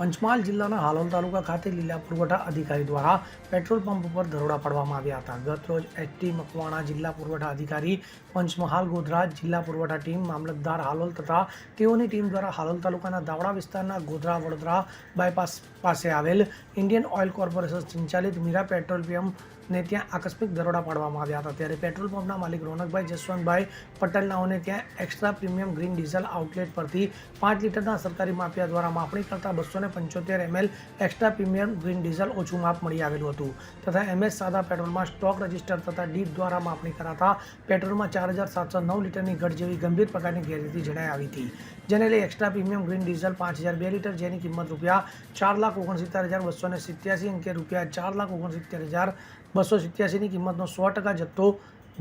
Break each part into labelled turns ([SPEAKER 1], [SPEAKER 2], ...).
[SPEAKER 1] પંચમહાલ જિલ્લાના હાલોલ તાલુકા ખાતે લીલા પુરવઠા અધિકારી દ્વારા પેટ્રોલ પંપ ઉપર દરોડા પાડવામાં આવ્યા હતા. ગત રોજ એસટી મકવાણા જિલ્લા પુરવઠા અધિકારી પંચમહાલ ગોધરા જિલ્લા પુરવઠા ટીમ, મામલતદાર હાલોલ તથા તેઓની ટીમ દ્વારા હાલોલ તાલુકાના દાવડા વિસ્તારના ગોધરા, વડોદરા બાયપાસ પાસે આવેલ ઇન્ડિયન ઓઇલ કોર્પોરેશન સંચાલિત મીરા પેટ્રોલ પંપને ત્યાં આકસ્મિક દરોડા પાડવામાં આવ્યા હતા. ત્યારે પેટ્રોલ પંપના માલિક રોનકભાઈ જસવંતભાઈ પટેલનાઓને ત્યાં extra premium green diesel outlet પરથી પાંચ લીટરના સરકારી માફિયા દ્વારા માપણી કરતા બસો ને પંચોતેર ML extra premium green diesel ઓછું માપ મળી આવેલું હતું. તથા એમએસ સાદા પેટ્રોલમાં સ્ટોક રજિસ્ટર તથા ડીપ દ્વારા માપણી કરાતા પેટ્રોલમાં ચાર હજાર સાતસો નવ લીટરની ઘટ જેવી ગંભીર પ્રકારની ગેરરીતિ જણાઈ આવી હતી. જેને લઈ એક્સ્ટ્રા પ્રીમિયમ ગ્રીન ડીઝલ પાંચ હજાર બે લીટર જેની કિંમત રૂપિયા ચાર લાખ ઓગણસિત્તેર હજાર બસો ને સિત્યાસી અંકે રૂપિયા ચાર લાખ ઓગણસિત્તેર હજાર બસો સિત્યાસીની કિંમતનો સો ટકા જથ્થો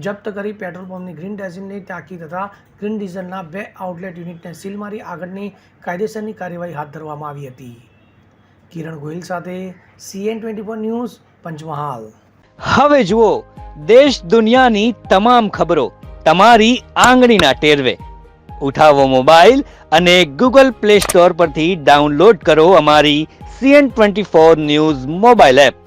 [SPEAKER 1] જપ્ત કરી પેટ્રોલ પંપની ગ્રીન ડેઝિનની ટાંકી તથા ગ્રીન ડીઝલના બે આઉટલેટ યુનિટને સીલ મારી આગળની કાયદેસરની કાર્યવાહી હાથ ધરવામાં આવી હતી. કિરણ ગોહિલ સાથે CN twenty four news, Panchmahal.
[SPEAKER 2] હવે જુઓ, દેશ દુનિયાની તમામ ખબરો તમારી આંગળીના ટેરવે. ઉઠાવો મોબાઈલ અને ગૂગલ પ્લે સ્ટોર પરથી ડાઉનલોડ કરો અમારી CN twenty four news mobile app.